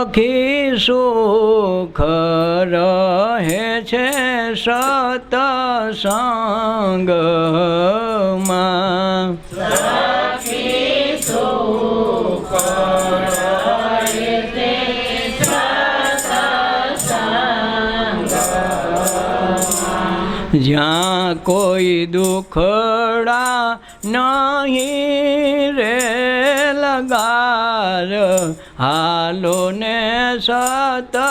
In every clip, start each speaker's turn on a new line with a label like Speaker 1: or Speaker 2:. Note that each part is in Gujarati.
Speaker 1: સખી સુખ રહે છે સતસંગમાં જ્યાં કોઈ દુખડા નહીં રે લગાર હાલો ને સતસંગમાં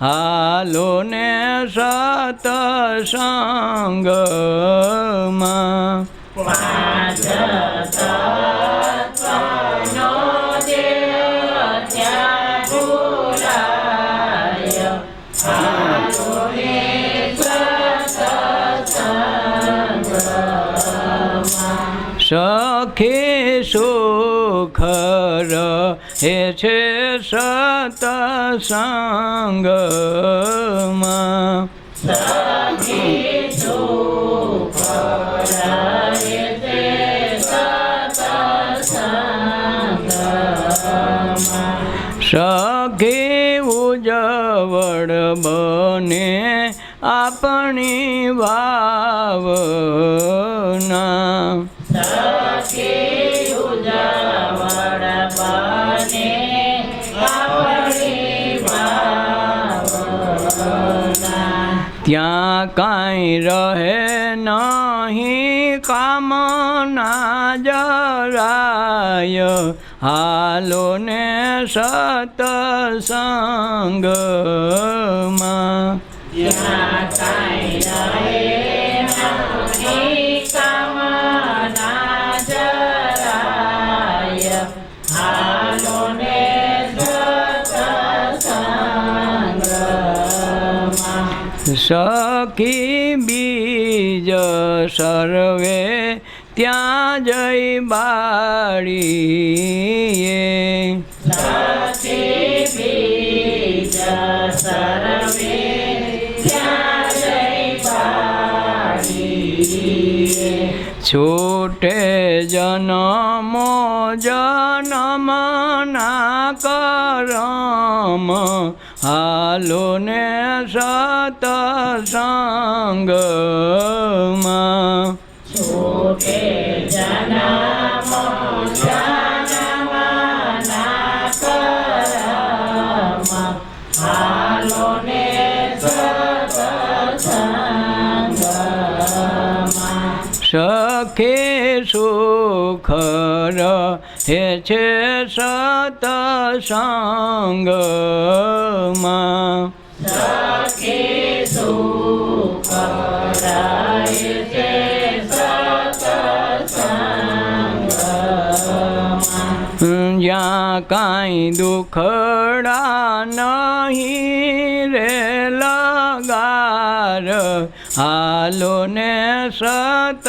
Speaker 1: હાલો ને સતસંગમાં સખી સુખ રહે છે સતસંગમાં સખી ઉજવડ બને આપણી ભાવના ત્યાં કાંઈ રહે નહીં કામના જરાય. હાલો ને સતસંગમાં સખી બીજ સર્વે ત્યાં જઈ બાળીએ છૂટે જનમો જનમ ના કરમ. હાલો ને સતસંગમાં સખે સુખ રહે છે સતસંગમાં જ્યાં કાંઈ દુખડા નહીં રે લગાર હાલો ને સતસંગમાં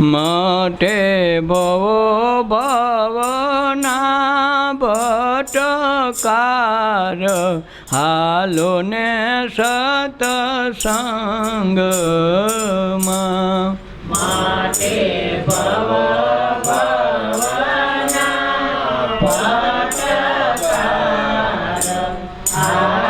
Speaker 1: મટે ભવો ભવના ભટકાર હાલો ને સતસંગમાં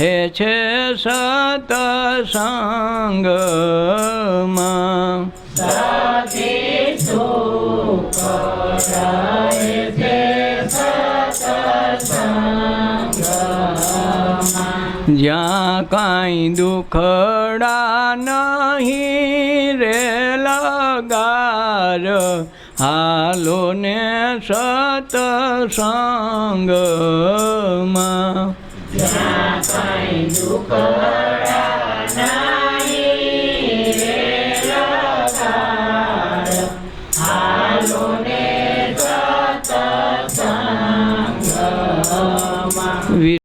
Speaker 1: હે છે સતસંગમાં જ્યાં કાંઈ દુખડા નહીં રે લગાર હાલો ને સતસંગમાં อย่าไปดูกขรานา